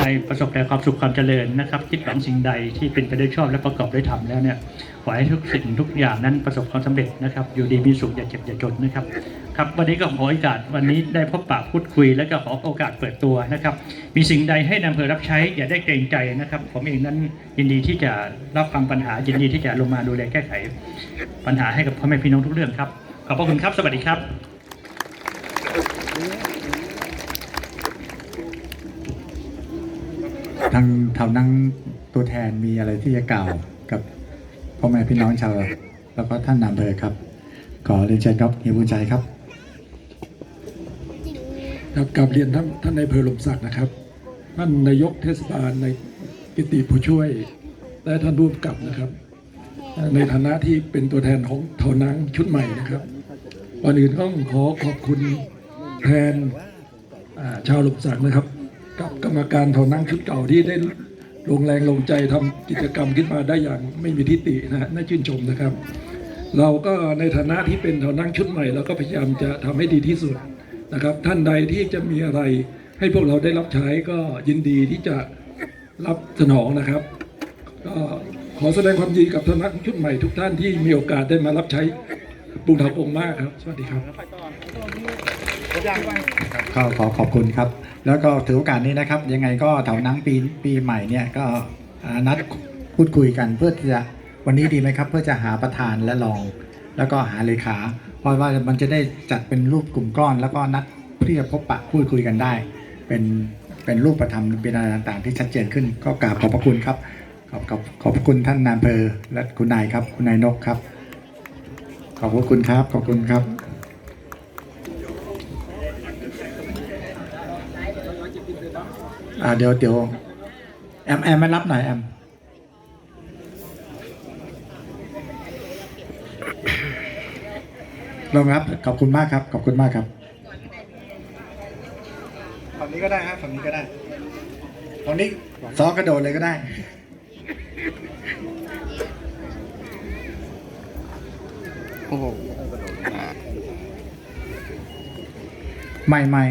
ได้ประสบแต่ความสุขความเจริญนะครับคิดหวังสิ่งใดที่เป็นไปด้วยชอบและประกอบด้วยธรรมแล้วเนี่ยขอให้ทุกสิ่งทุกอย่างนั้นประสบความสำเร็จนะครับ อยู่ดีมีสุขอย่าเจ็บอย่าจนนะครับครับวันนี้ก็ขอโอกาสวันนี้ได้พบปะพูดคุย แล้วก็ขอโอกาสเปิดตัวนะครับ มีสิ่งใดให้นำเพอรับใช้อย่าได้เกรงใจนะครับ ผมเองนั้นยินดีที่จะรับฟังปัญหายินดีที่จะลงมาดูแลแก้ไข ปัญหาให้กับพ่อแม่พี่น้องทุกเรื่องครับขอบพระคุณครับสวัสดีครับ ทางแถวนั่งตัวแทนมีอะไรที่จะกล่าวกับพ่อแม่พี่น้องชาวแล้วก็ท่านนายอำเภอครับ ขอเรียนเชิญครับเฮียบุญใจครับครับกลับเรียนท่านท่านนายเภอหลมศักดิ์นะครับ ท่านนายกเทศบาลในกิติผู้ช่วย และท่านผู้กำกับนะครับ ในฐานะที่เป็นตัวแทนของเถานังชุดใหม่นะครับก่อนอื่นต้องขอขอบคุณแทนชาวหลมศักดิ์นะครับ กับกรรมการเถานั่งชุดเก่าที่ได้ลงแรงลงใจทำกิจกรรมขึ้นมาได้อย่างไม่มีทิฏฐินะฮะน่าชื่นชมนะครับ เราก็ในฐานะที่เป็นเถานั่งชุดใหม่เราก็พยายามจะทำให้ดีที่สุดนะครับ ท่านใดที่จะมีอะไรให้พวกเราได้รับใช้ก็ยินดีที่จะรับสนองนะครับก็ขอแสดงความยินดีกับเถานั่งชุดใหม่ทุกท่านที่มีโอกาสได้มารับใช้บุญถาวงมากครับ สวัสดีครับก็ขอขอบคุณครับ แล้วก็ถือโอกาสนี้นะครับ ยังไงก็แถวนังปีปีใหม่เนี่ยก็นัดพูดคุยกันเพื่อจะวันนี้ดีไหมครับ เพื่อจะหาประธานและรอง แล้วก็หาเลขาเพราะว่ามันจะได้จัดเป็นรูปกลุ่มก้อน แล้วก็นัดที่จะพบปะพูดคุยกันได้ เป็นเป็นรูปประธรรมเป็นอะไรต่างๆ ที่ชัดเจนขึ้น ก็กราบขอบพระคุณครับ ขอบขอบขอบพระคุณท่านนายอำเภอและคุณนายครับ คุณนายนกครับ ขอบพระคุณครับ ขอบคุณครับ อ่าเดี๋ยวเดี๋ยวแอมแอมมารับหน่อยแอมลงครับขอบคุณมากครับ ขอบคุณมากครับฝั่งนี้ก็ได้ครับฝั่งนี้ก็ได้ฝั่งนี้ซอกระโดดเลยก็ได้โอ้โหใหม่ใหม่